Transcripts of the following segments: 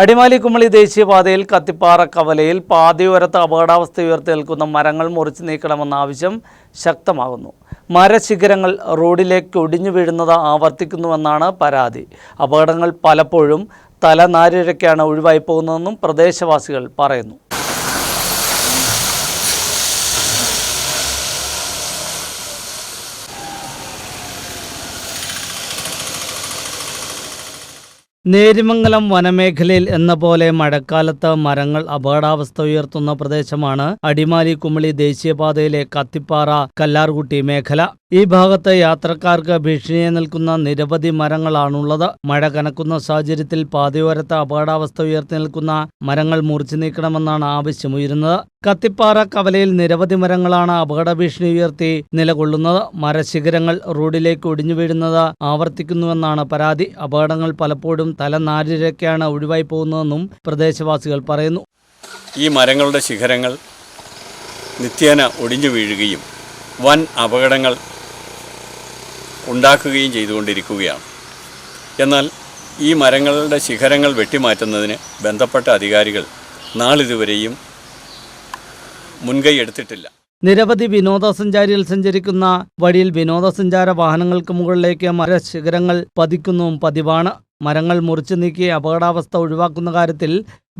അടിമാലി കുമളി ദേശീയപാതയിൽ കത്തിപ്പാറ കവലയിൽ പാതയോരത്ത് അപകടാവസ്ഥ ഉയർത്തി നിൽക്കുന്ന മരങ്ങൾ മുറിച്ചു നീക്കണമെന്ന ആവശ്യം ശക്തമാകുന്നു. മരശിഖരങ്ങൾ റോഡിലേക്ക് ഒടിഞ്ഞു വീഴുന്നത് ആവർത്തിക്കുന്നുവെന്നാണ് പരാതി. അപകടങ്ങൾ പലപ്പോഴും തലനാരിഴയ്ക്കാണ് ഒഴിവായി പോകുന്നതെന്നും പ്രദേശവാസികൾ പറയുന്നു. നേരിമംഗലം വനമേഖലയിൽ എന്ന പോലെ മഴക്കാലത്ത് മരങ്ങൾ അപകടാവസ്ഥ ഉയർത്തുന്ന പ്രദേശമാണ് അടിമാലി കുമളി ദേശീയപാതയിലെ കത്തിപ്പാറ കല്ലാർകുട്ടി മേഖല. ഈ ഭാഗത്ത് യാത്രക്കാർക്ക് ഭീഷണിയെ നിൽക്കുന്ന നിരവധി മരങ്ങളാണുള്ളത്. മഴ കനക്കുന്ന സാഹചര്യത്തിൽ പാതയോരത്ത് അപകടാവസ്ഥ ഉയർത്തി നിൽക്കുന്ന മരങ്ങൾ മുറിച്ചു നീക്കണമെന്നാണ് ആവശ്യമുയരുന്നത്. കത്തിപ്പാറ കവലയിൽ നിരവധി മരങ്ങളാണ് അപകട ഭീഷണി ഉയർത്തി നിലകൊള്ളുന്നത്. മരശിഖരങ്ങൾ റോഡിലേക്ക് ഒടിഞ്ഞു വീഴുന്നത് ആവർത്തിക്കുന്നുവെന്നാണ് പരാതി. അപകടങ്ങൾ പലപ്പോഴും തലനാരിഴയ്ക്കാണ് ഒഴിവായി പോകുന്നതെന്നും പ്രദേശവാസികൾ പറയുന്നു. ഈ മരങ്ങളുടെ ശിഖരങ്ങൾ നിത്യേന ഒടിഞ്ഞു വീഴുകയും വൻ അപകടങ്ങൾ ഉണ്ടാക്കുകയും ചെയ്തുകൊണ്ടിരിക്കുകയാണ്. എന്നാൽ ഈ മരങ്ങളുടെ ശിഖരങ്ങൾ വെട്ടിമാറ്റുന്നതിന് ബന്ധപ്പെട്ട അധികാരികൾ നാളിതുവരെയും മുൻകൈ എടുത്തിട്ടില്ല. നിരവധി വിനോദസഞ്ചാരികൾ സഞ്ചരിക്കുന്ന വഴിയിൽ വിനോദസഞ്ചാര വാഹനങ്ങൾക്ക് മുകളിലേക്ക് മരശിഖരങ്ങൾ പതിക്കുന്നതും പതിവാണ് മരങ്ങൾ മുറിച്ചു നീക്കി അപകടാവസ്ഥ ഒഴിവാക്കുന്ന കാര്യത്തിൽ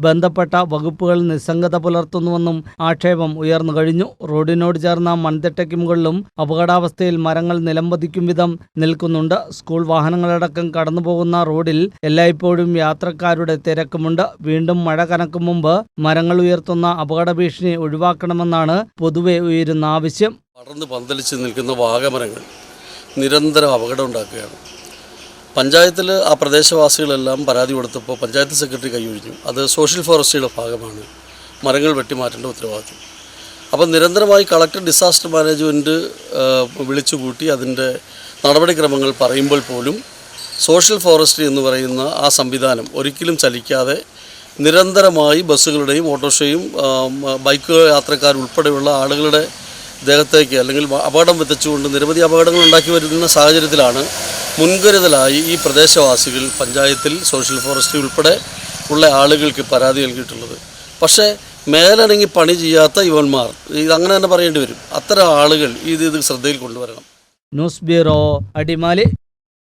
ബന്ധപ്പെട്ട വകുപ്പുകൾ നിസ്സംഗത പുലർത്തുന്നുവെന്നും ആക്ഷേപം ഉയർന്നു കഴിഞ്ഞു. റോഡിനോട് ചേർന്ന മൺതിട്ടയ്ക്ക് മുകളിലും അപകടാവസ്ഥയിൽ മരങ്ങൾ നിലംപതിക്കും വിധം നിൽക്കുന്നുണ്ട്. സ്കൂൾ വാഹനങ്ങളടക്കം കടന്നുപോകുന്ന റോഡിൽ എല്ലായ്പ്പോഴും യാത്രക്കാരുടെ തിരക്കുമുണ്ട്. വീണ്ടും മഴ കനക്കും മുമ്പ് മരങ്ങൾ ഉയർത്തുന്ന അപകട ഭീഷണി ഒഴിവാക്കണമെന്നാണ് പൊതുവെ ഉയരുന്ന ആവശ്യം. പടർന്ന് പന്തലിച്ച് നിൽക്കുന്ന വാഗമരങ്ങൾ നിരന്തരം അപകടം ഉണ്ടാക്കുകയാണ്. പഞ്ചായത്തിൽ ആ പ്രദേശവാസികളെല്ലാം പരാതി കൊടുത്തപ്പോൾ പഞ്ചായത്ത് സെക്രട്ടറി കൈയൊഴിഞ്ഞു. അത് സോഷ്യൽ ഫോറസ്റ്റിയുടെ ഭാഗമാണ്. മരങ്ങൾ വെട്ടിമാറ്റേണ്ട ഉത്തരവാദിത്വം. അപ്പം നിരന്തരമായി കളക്ടർ ഡിസാസ്റ്റർ മാനേജ്മെന്റ് വിളിച്ചു കൂട്ടി അതിന്റെ നടപടിക്രമങ്ങൾ പറയുമ്പോൾ പോലും സോഷ്യൽ ഫോറസ്ട്രി എന്ന് പറയുന്ന ആ സംവിധാനം ഒരിക്കലും ചലിക്കാതെ നിരന്തരമായി ബസ്സുകളുടെയും ഓട്ടോറിക്ഷയും ബൈക്ക് യാത്രക്കാർ ഉൾപ്പെടെയുള്ള ആളുകളുടെ ദേഹത്തേക്ക് അല്ലെങ്കിൽ അപകടം വിതച്ചുകൊണ്ട് നിരവധി അപകടങ്ങൾ ഉണ്ടാക്കി വരുന്ന സാഹചര്യത്തിലാണ് മുൻകരുതലായി ഈ പ്രദേശവാസികൾ പഞ്ചായത്തിൽ സോഷ്യൽ ഫോറസ്റ്റ് ഉൾപ്പെടെ ഉള്ള ആളുകൾക്ക് പരാതി നൽകിയിട്ടുള്ളത്. പക്ഷേ മേലനങ്ങി പണി ചെയ്യാത്ത ഇവന്മാർ ഇത് അങ്ങനെ തന്നെ പറയേണ്ടി വരും. അത്തരം ആളുകൾ ഇത് ഇത് ശ്രദ്ധയിൽ കൊണ്ടുവരണം. News bureau Adimali.